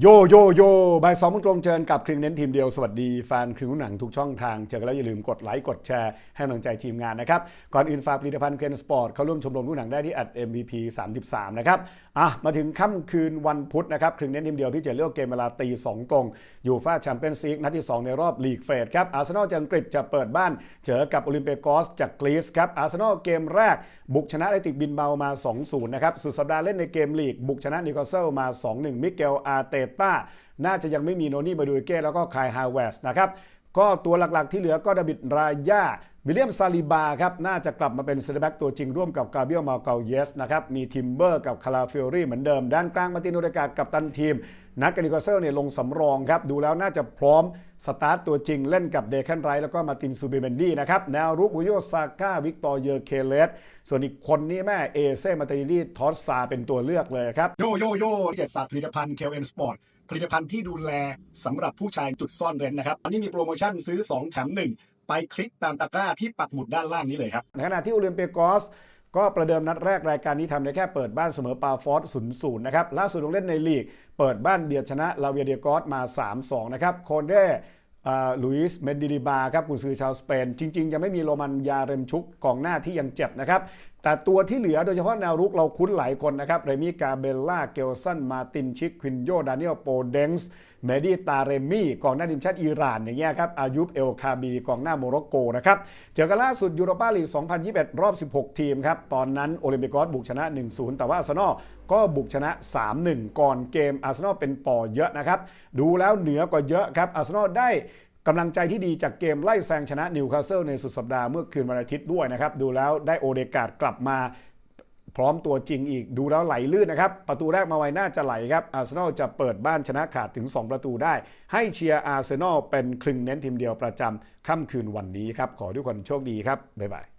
โยโยโยบ่ายสองมงตรงเจอกับครึ่งเน้นทีมเดียว สวัสดีแฟนครึ่งหนังทุกช่องทาง เจอกันแล้วอย่าลืมกดไลค์ กดแชร์ ให้กำลังใจทีมงานนะครับ ก่อนอื่นฝากผลิตภัณฑ์เคนสปอร์ตเข้าร่วมชมรมลูกหนังได้ที่ at MVP 33 นะครับ อะ มาถึงค่ำคืนวันพุธนะครับครึ่งเน้นทีมเดียวที่จะเลือกเกมเวลาตีสองตรงอยู่ฟาแชมเปี้ยนส์ลีกนัดที่ 2 ในรอบลีกเฟสครับอาร์เซนอลจากอังกฤษจะเปิดบ้านเจอกับโอลิมเปียกอสจากกรีซครับอาร์เซนอลเกมแรกบุกชนะไอติกบินเบามา2-0นะครับสุดสัปดาห์เล่นในเกมลีกบุกชนะนิวคาสเซิลมา2-1มิเกลอาร์เตต้า น่าจะยังไม่มีโนนี่มาดูเก้แล้วก็คายฮาวเวสนะครับก็ตัวหลักๆที่เหลือก็ดาบิดรายา วิลเลียมซาลิบาครับน่าจะกลับมาเป็นเซนเตอร์แบ็กตัวจริงร่วมกับกาเบียลมาเกาเยสนะครับมีทิมเบอร์กับคาราฟิโอรี่เหมือนเดิม ด้านกลางมาตินโอเดกากับตันทีม นักกานิกาเซลเนี่ยลงสำรองครับ ดูแล้วน่าจะพร้อมสตาร์ตตัวจริงเล่นกับเดคันไรแล้วก็มาตินซูบิเบนดี้นะครับแนวรุกบุโยซาก้าวิกตอร์เยอร์เคเลสส่วนอีกคนนี้แม่เอเซ่มาตินีทอสซาเป็นตัวเลือกเลยครับโยโยโย่เจ็ดฝากผลิตภัณฑ์ KLN Sport ผลิตภัณฑ์ที่ดูแลสำหรับผู้ชายจุดซ่อนเร้นนะครับอันนี้มีโปรโมชั่นซื้อ 2 แถม 1 ไปคลิกตามตะกร้าที่ปักหมุดด้านล่างนี้เลยครับในขณะที่โอลิมเปียกอสก็ประเดิมนัดแรกรายการนี้ทำได้แค่เปิดบ้านเสมอปาฟอร์ส0 0นะครับล่าสุดลงเล่นในลีก เปิดบ้านเบียดชนะลาเวียเดียกอสมา 3-2 นะครับโคเดลุยส์เมนดิลิบาครับกุนซือชาวสเปน จริง ๆ ยังไม่มีโรมันยาเรมชุกกองหน้าที่ยังเจ็บนะครับ แต่ตัวที่เหลือโดยเฉพาะแนวรุกเราคุ้นหลายคนนะครับ เรมิกาเบลล่า เกลสัน มาติน ชิกควินโย ดานิเอลโปเดงส์เมดีตาเรมี่กองหน้าทีมชาติอิหร่านอย่างเงี้ยครับ อายุบเอลคาบีกองหน้าโมร็อกโกนะครับ เจอกันล่าสุดยูโรปาลีก 2021 รอบ 16 ทีมครับ ตอนนั้นโอลิมปิกอสบุกชนะ 1-0 แต่ว่าอาร์เซนอลก็บุกชนะ 3-1 ก่อนเกมอาร์เซนอลเป็นต่อเยอะนะครับ ดูแล้วเหนือกว่าเยอะครับอาร์เซนอลได้ กำลังใจที่ดีจากเกมไล่แซงชนะนิวคาสเซิลในสุดสัปดาห์เมื่อคืนวันอาทิตย์ด้วยนะครับ ดูแล้วได้โอเดกาดกลับมาพร้อมตัวจริงอีกดูแล้วไหลลื่นนะครับ ประตูแรกมาไวน่าจะไหลครับอาร์เซนอลจะเปิดบ้านชนะขาดถึง 2 ประตูได้ ให้เชียร์อาร์เซนอลเป็นคลึงเน้นทีมเดียวประจำค่ำคืนวันนี้ครับ ขอทุกคนโชคดีครับ บ๊ายบาย